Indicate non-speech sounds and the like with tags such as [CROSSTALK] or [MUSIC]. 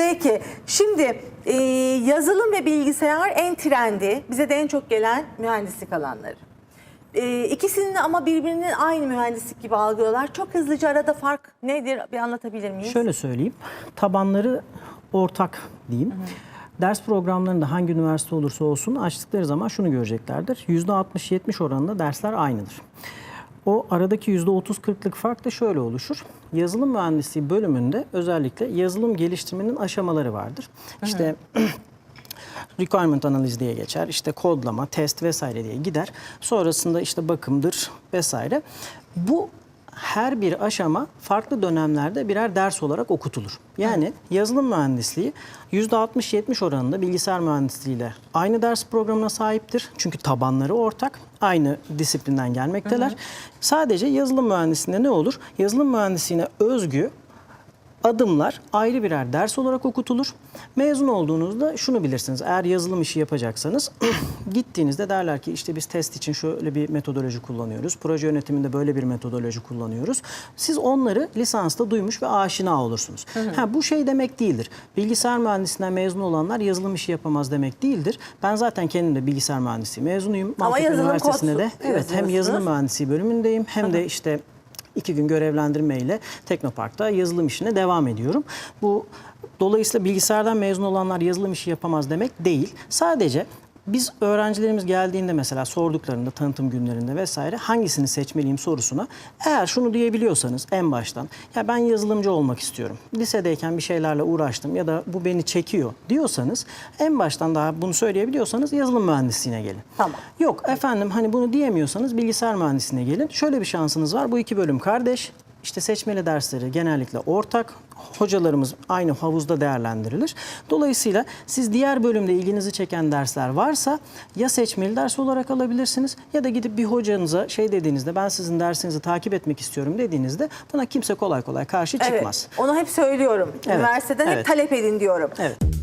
Peki şimdi e, yazılım ve bilgisayar en trendi. Bize de en çok gelen mühendislik alanları. E, ikisini de ama birbirinin aynı mühendislik gibi algılıyorlar. Çok hızlıca arada fark nedir bir anlatabilir miyiz? Şöyle söyleyeyim. Tabanları ortak diyeyim. Ders programlarında hangi üniversite olursa olsun açtıkları zaman şunu göreceklerdir. %60-70 oranında dersler aynıdır. O aradaki %30-40'lık fark da şöyle oluşur. Yazılım mühendisliği bölümünde özellikle yazılım geliştirmenin aşamaları vardır. İşte [CLEARS THROAT] requirement analiz diye geçer. İşte kodlama, test vesaire diye gider. Sonrasında işte bakımdır vesaire. Bu her bir aşama farklı dönemlerde birer ders olarak okutulur. Yani yazılım mühendisliği %60-70 oranında bilgisayar mühendisliğiyle aynı ders programına sahiptir. Çünkü tabanları ortak, aynı disiplinden gelmekteler. Sadece yazılım mühendisliğinde ne olur? Yazılım mühendisliğine özgü adımlar ayrı birer ders olarak okutulur. Mezun olduğunuzda şunu bilirsiniz. Eğer yazılım işi yapacaksanız [CLEARS THROAT] gittiğinizde derler ki işte biz test için şöyle bir metodoloji kullanıyoruz. Proje yönetiminde böyle bir metodoloji kullanıyoruz. Siz onları lisansta duymuş ve aşina olursunuz. Ha, bu şey demek değildir. Bilgisayar mühendisliğinden mezun olanlar yazılım işi yapamaz demek değildir. Ben zaten kendim de bilgisayar mühendisliği mezunuyum. Ama Maltepe yazılım Üniversitesi'nde de evet hem yazılım mühendisliği bölümündeyim hem de işte iki gün görevlendirmeyle Teknopark'ta yazılım işine devam ediyorum. Bu dolayısıyla bilgisayardan mezun olanlar yazılım işi yapamaz demek değil. Sadece biz öğrencilerimiz geldiğinde mesela sorduklarında tanıtım günlerinde vesaire hangisini seçmeliyim sorusuna eğer şunu diyebiliyorsanız en baştan ya ben yazılımcı olmak istiyorum. Lisedeyken bir şeylerle uğraştım ya da bu beni çekiyor diyorsanız en baştan daha bunu söyleyebiliyorsanız yazılım mühendisliğine gelin. Tamam. Yok efendim hani bunu diyemiyorsanız bilgisayar mühendisliğine gelin. Şöyle bir şansınız var. Bu iki bölüm kardeş. İşte seçmeli dersleri genellikle ortak. Hocalarımız aynı havuzda değerlendirilir. Dolayısıyla siz diğer bölümde ilginizi çeken dersler varsa ya seçmeli ders olarak alabilirsiniz ya da gidip bir hocanıza şey dediğinizde ben sizin dersinizi takip etmek istiyorum dediğinizde buna kimse kolay kolay karşı çıkmaz. Evet, onu hep söylüyorum. Evet, Üniversiteden hep evet. talep edin diyorum. Evet.